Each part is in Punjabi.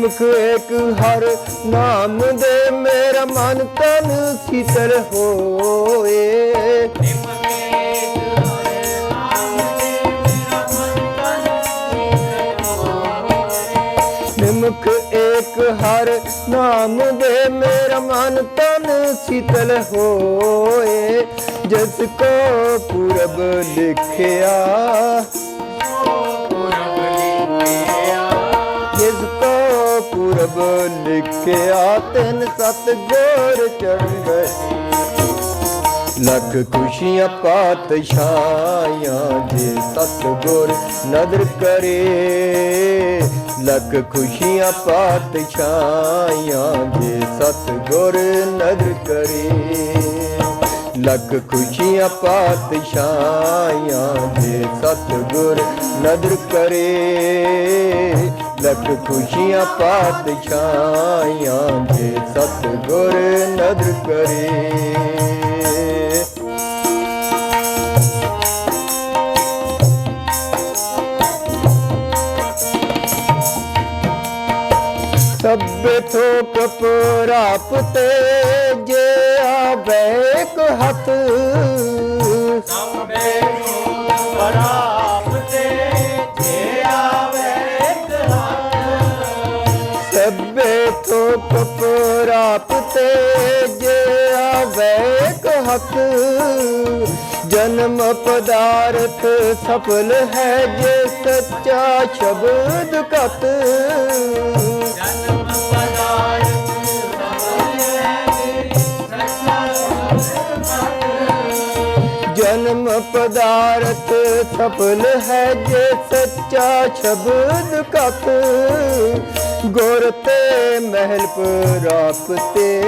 ਨਿਮਕ ਇੱਕ ਹਰ ਨਾਮ ਦੇ ਮੇਰਾ ਮਨ ਤਨ ਸ਼ੀਤਲ ਹੋਏ। ਨਿਮਕ ਇੱਕ ਹਰ ਨਾਮ ਦੇ ਮੇਰਾ ਮਨ ਤਨ ਸ਼ੀਤਲ ਹੋਏ। ਜਿਸ ਕੋ ਪੁਰਬ ਲਿਖਿਆ ਕੋ ਲਿਖਿਆ ਤਿੰਨ ਸਤ ਗੁਰ ਚੜ੍ਹ ਗਏ ਲੱਖ ਖੁਸ਼ੀਆਂ ਪਾਤਸ਼ਾਹਾਂ ਜੇ ਸਤਗੁਰ ਨਦਰ ਕਰੇ। ਲੱਖ ਖੁਸ਼ੀਆਂ ਪਾਤਸ਼ਾਹਾਂ ਜੇ ਸਤਗੁਰ ਨਦਰ ਕਰੇ। ਲੱਖ ਖੁਸ਼ੀਆਂ ਪਾਤਸ਼ਾਹਾਂ ਜੇ ਸਤਗੁਰ ਨਦਰ ਕਰੇ। ਲੱਖ ਖੁਸ਼ੀਆਂ ਪਾਤਸ਼ਾਹਾਂ ਜੇ ਸਤਗੁਰ ਨਦਰ ਕਰੇ। ਸਭੇ ਥੋਕ ਪ੍ਰਾਪਤੇ ਜੇ ਆਵੇ ਇੱਕ ਹੱਥ ਥੋਕ ਪ੍ਰਾਪਤੇ ਜੇ ਆਵੇ ਇੱਕ ਜਨਮ ਪਦਾਰਥ ਸਫਲ ਹੈ ਜੇ ਸੱਚਾ ਸ਼ਬਦ ਕਤ ਜਨਮ ਪਦਾਰਥ ਸਫਲ ਹੈ ਸੱਚਾ ਸਤਿ ਜਨਮ ਪਦਾਰਥ ਸਫਲ ਹੈ ਜੇ ਸੱਚਾ ਸ਼ਬਦ ਕਥ ਗੁਰ ਤੇ ਮਹਿਲ ਪ੍ਰਾਪਤੇ।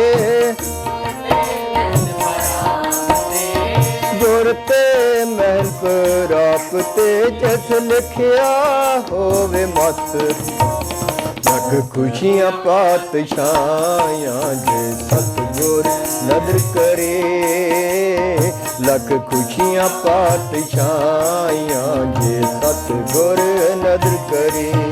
ਗੁਰ ਤੇ ਮਹਿਲ ਪ੍ਰਾਪਤੇ, ਜਿਸ ਲਿਖਿਆ ਹੋਵੇ ਮਤ। ਲੱਖ ਖੁਸ਼ੀਆਂ ਪਾਤਸ਼ਾਹਾਂ ਜੇ ਸਤਗੁਰ ਨਦਰ ਕਰੇ। ਲੱਖ ਖੁਸ਼ੀਆਂ ਪਾਤਸ਼ਾਹਾਂ ਜੇ ਸਤਗੁਰ ਨਦਰ ਕਰੇ।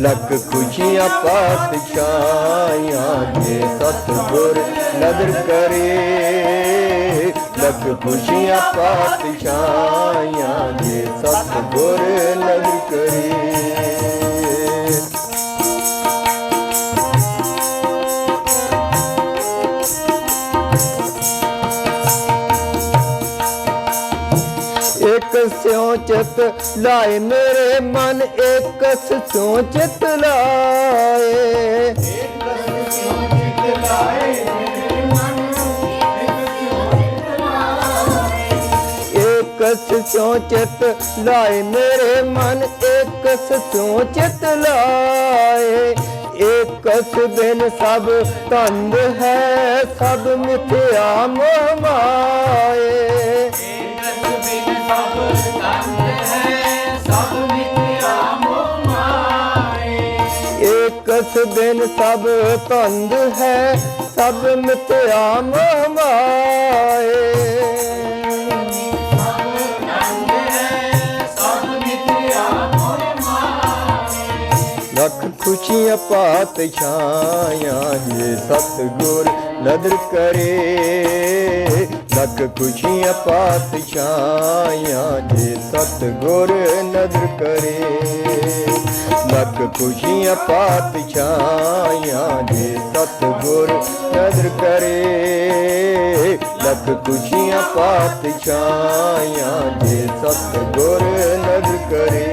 ਲੱਖ ਖੁਸ਼ੀਆਂ ਪਾਤਸ਼ਾਹਾਂ ਜੇ ਸਤਗੁਰ ਨਦਰ ਕਰੇ। ਲੱਖ ਖੁਸ਼ੀਆਂ ਪਾਤਸ਼ਾਹਾਂ ਜੇ ਸਤਗੁਰ ਨਦਰ ਕਰੇ। ਸਿਉ ਲਾਏ, ਮੇਰੇ ਮਨ ਇੱਕ ਸਿਉ ਚਿਤ ਲਾਏ। ਇੱਕ ਸੋਚਤ ਲਾਏ, ਮੇਰੇ ਮਨ ਇੱਕ ਸਿਉ ਚਿਤ ਲਾਏ। ਇੱਕ ਬਿਨ ਸਭ ਤੰਦ ਹੈ, ਸਭ ਮਿਥਿਆ ਮੋਹ ਮਾਏ। ਏਕਸ ਬਿਨ ਸਭ ਤੰਦ ਹੈ, ਸਭ ਮਿਥਿਆ ਮੋਹ ਮਾਏ। ਤੰਦ ਹੈ ਸਭ ਮਿਥਿਆ ਜੇ ਸਤਗੁਰ ਨਦਰ ਕਰੇ। ਲੱਖ ਖੁਸ਼ੀਆਂ ਪਾਤ ਛਾਇਆ ਜੇ ਸਤਗੁਰ ਨਦਰ ਕਰੇ। ਲੱਖ ਖੁਸ਼ੀਆਂ ਪਾਤਸ਼ਾਹਾਂ ਜੇ ਸਤਗੁਰ ਨਦਰ ਕਰੇ। ਲੱਖ ਖੁਸ਼ੀਆਂ ਪਾਤਸ਼ਾਹਾਂ ਜੇ ਸਤਗੁਰ ਨਦਰ ਕਰੇ।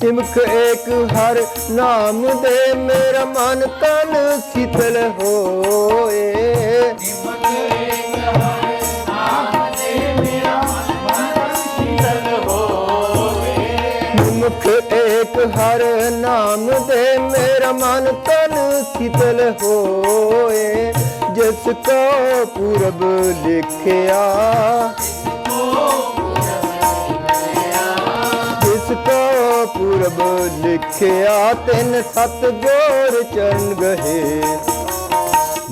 ਸਿਮਖ ਏਕ ਹਰ ਨਾਮ ਦੇ ਮੇਰਾ ਮਨ ਤਨ ਸ਼ੀਤਲ ਹੋਏ। ਹਰ ਨਾਮ ਦੇ ਮੇਰਾ ਮਨ ਤਨ ਸ਼ੀਤਲ ਹੋਏ। ਜਿਸ ਕੋ ਪੁਰਬ ਲਿਖਿਆ, ਜਿਸ ਕੋ ਪੁਰਬ ਲਿਖਿਆ, ਤਿੰਨ ਸਤ ਜੋਰ ਚਰਨ ਗਏ।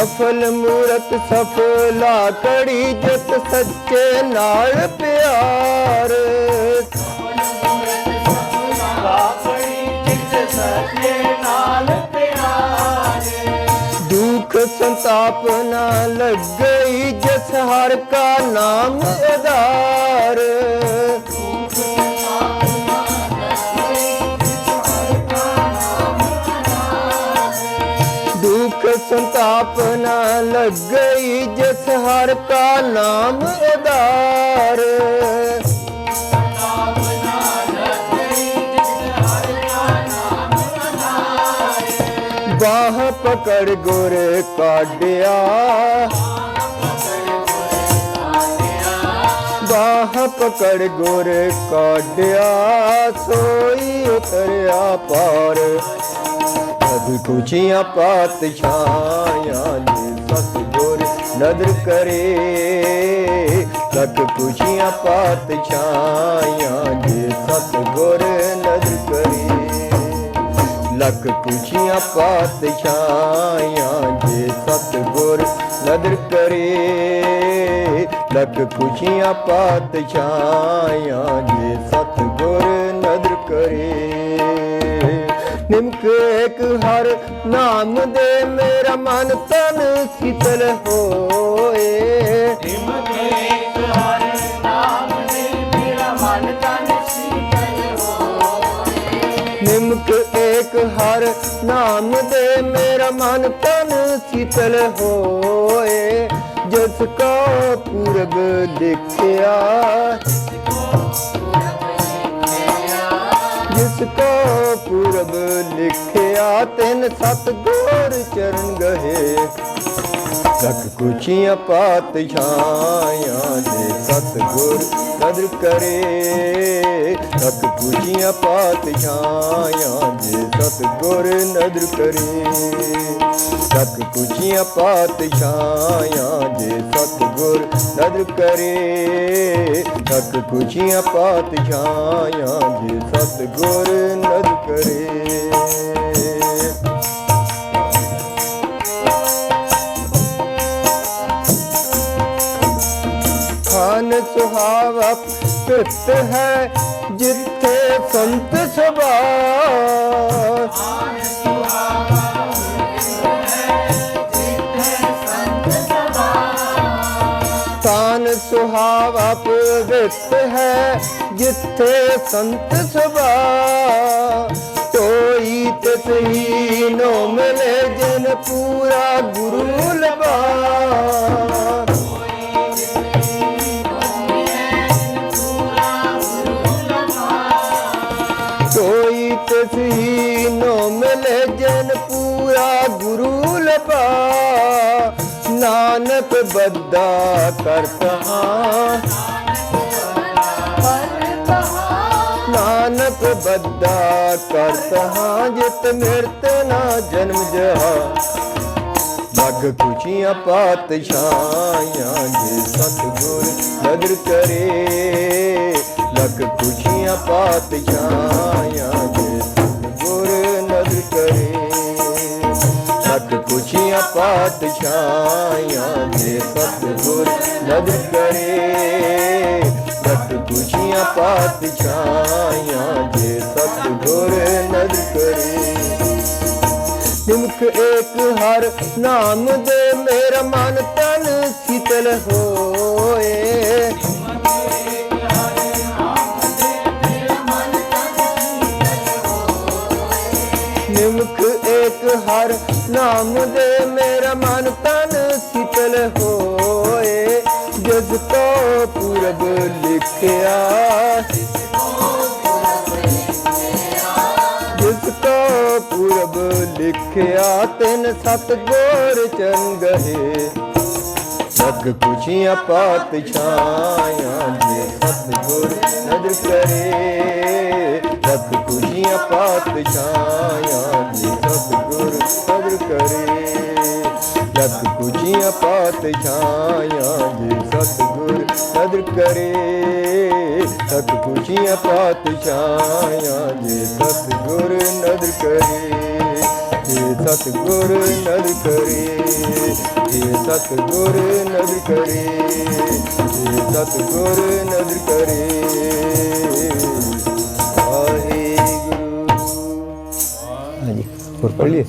ਸਫਲ ਮੂਰਤ ਸਫਲਾ ਕੜੀ ਜਿਤ ਸੱਚੇ ਨਾਲ ਪਿਆਰ। ਆਪਣੀ ਨਾਲ ਪਿਆਰੇ ਦੁਖ ਸੰਤਾਪ ਨਾ ਲੱਗਈ ਜਿਸ ਹਰ ਕਾ ਨਾਮ ਆਧਾਰ ਨਾ ਲੱਗਈ ਜਿਸ ਹਰ ਕਾ ਨਾਮ ਆਧਾਰ ਬਾਹ ਪਕੜ ਗੁਰ ਕਾਢਿਆ। ਬਾਹ ਪਕੜ ਗੁਰ ਕਾਢਿਆ, ਸੋਈ ਉਤਰਿਆ ਪਾਰ। ਅਦ ਕੁਚੀਆਂ ਪਾਤਸ਼ਾਹਾਂ ਜੀ ਸਤਗੁਰ ਨਦਰ ਕਰੇ। ਲੱਖ ਕੁਚੀਆਂ ਪਾਤਸ਼ਾਹਾਂ ਜੀ ਸਤਗੁਰ ਨਦਰ ਕਰੇ। ਲੱਖ ਕੁਚੀਆਂ ਪਾਤਸ਼ਾਹਾਂ ਜੇ ਸਤਗੁਰ ਨਦਰ ਕਰੇ। ਲੱਖ ਕੁਚੀਆਂ ਪਾਤਸ਼ਾਹਾਂ ਜੇ ਸਤਗੁਰ ਨਦਰ ਕਰੇ। ਨਿਮਕ ਏਕ ਹਰ ਨਾਮ ਦੇ ਮੇਰਾ ਮਨ ਤਨ ਸ਼ੀਤਲ ਹੋਏ। ਨਿਮਕ ਏਕ ਹਰਿ ਨਾਮ ਦੇ ਮੇਰਾ ਮਨ ਤਨ ਸ਼ੀਤਲ ਹੋਏ। ਨਿਮਕ ਏਕ ਹਰ ਨਾਮ ਦੇ ਮੇਰਾ ਮਨ ਤਨ ਸ਼ੀਤਲ ਹੋਏ। ਜਿਸ ਕੋ ਪੁਰਬ ਲਿਖਿਆ ਜਿਸ ਕੋ ਪੁਰਬ ਲਿਖਿਆ, ਤਿੰਨ ਸਤ ਗੋਰ ਚਰਨ ਗਏ ਲੱਖ ਕੁਚੀਆਂ ਪਾਤਸ਼ਾਹਾਂ ਦੇ ਸਤਗੁਰ ਕਦਰ ਕਰੇ। ਲੱਖ ਕੁਚੀਆਂ ਪਾਤਸ਼ਾਹਾਂ ਸਤਗੁਰ ਨਦਰ ਕਰੇ। ਲੱਖ ਕੁਚੀਆਂ ਪਾਤਸ਼ਾਹਾਂ ਜੇ ਸਤਗੁਰ ਨਦਰ ਕਰੇ। ਲੱਖ ਕੁਚੀਆਂ ਪਾਤਸ਼ਾਹਾਂ ਦੇ ਸਤਗੁਰ ਨਦਰ ਕਰੇ। ਖਾਨ ਸੁਹਾਵਾ ਪਿਤ ਹੈ ਜਿੱਥੇ ਸੰਤ ਸਭਾ। ਆਨ ਸੁਹਾਵਾ ਹੈ ਸੁਹਾਵਾ ਪਵਿੱਤ ਹੈ ਜਿੱਥੇ ਸੰਤ ਸਭਾ। ਤੋਈ ਤਸਹੀ ਨੋ ਮਿਲੇ ਜਨ ਪੂਰਾ ਗੁਰੂ ਲਵਾ। ਨਾਨਕ ਬੱਦਾ ਕਰਤਾ ਨਾਨਕ ਬੱਦਾ ਕਰਤਾ ਜਿਤ ਮਿਰਤ ਨਾ ਜਨਮ ਜਹਾ ਲੱਗ ਖੁਸ਼ੀਆਂ ਪਾਤਸ਼ਾਹਾਂ ਜੇ ਸਤਿਗੁਰ ਨਦਰ ਕਰੇ। ਲੱਗ ਖੁਸ਼ੀਆਂ ਪਾਤਸ਼ਾਹਾਂ ਜੇ ਸਤਿਗੁਰ ਨਦਰ ਕਰੇ। ਲੱਗ ਖੁਸ਼ੀਆਂ ਪਾਤਸ਼ਾਹਾਂ ਸਤਿਗੁਰ ਨਦਰ ਕਰੇ ਲੱਗ ਖੁਸ਼ੀਆਂ ਪਾਤ ਪਾਤਸ਼ਾਹਾਂ ਜੇ ਸਤਿਗੁਰ ਨਦ ਕਰੇ ਨਿਮਕ ਏਕ ਹਰ ਨਾਮ ਦੇ ਮੇਰਾ ਮਨ ਤਨ ਸ਼ੀਤਲ ਹੋ ਲਿਖਿਆ ਜਿਸ ਕੋ ਪੁਰਬ ਲਿਖਿਆ, ਤਿਨ ਸਤ ਗੋਰ ਚੰਗਹਿ ਸਗ ਖੁਸ਼ੀਆਂ ਪਾਤਸ਼ਾਹਾਂ ਜੀ ਸਤ ਗੁਰ ਨਦਰ ਕਰੇ। ਸਤ ਖੁਸ਼ੀਆਂ ਛਾਇਆ ਜੇ ਸਤ ਗੁਰ ਨਦਰ ਕਰੇ। ਸਤ ਖੁਸ਼ੀਆਂ ਪਾਤਸ਼ਾਹਾਂ ਜੀ ਸਤ ਗੁਰ ਨਦਰ ਕਰੇ। ਸਤ ਖੁਸ਼ੀਆਂ ਪਾਤਸ਼ਾਹਾਂ ਜੀ ਸਤ ਨਦਰ ਕਰੇ, ਜੇ ਸਤਿਗੁਰ ਨਦਰ ਕਰੇ, ਜੇ ਸਤਿਗੁਰ ਨਦਰ ਕਰੇ, ਜੇ ਸਤਿਗੁਰ ਨਦਰ ਕਰੇ। ਵਾਹਿਗੁਰੂ। ਹਾਂਜੀ, ਹੋਰ ਪੜ੍ਹ ਲਈਏ।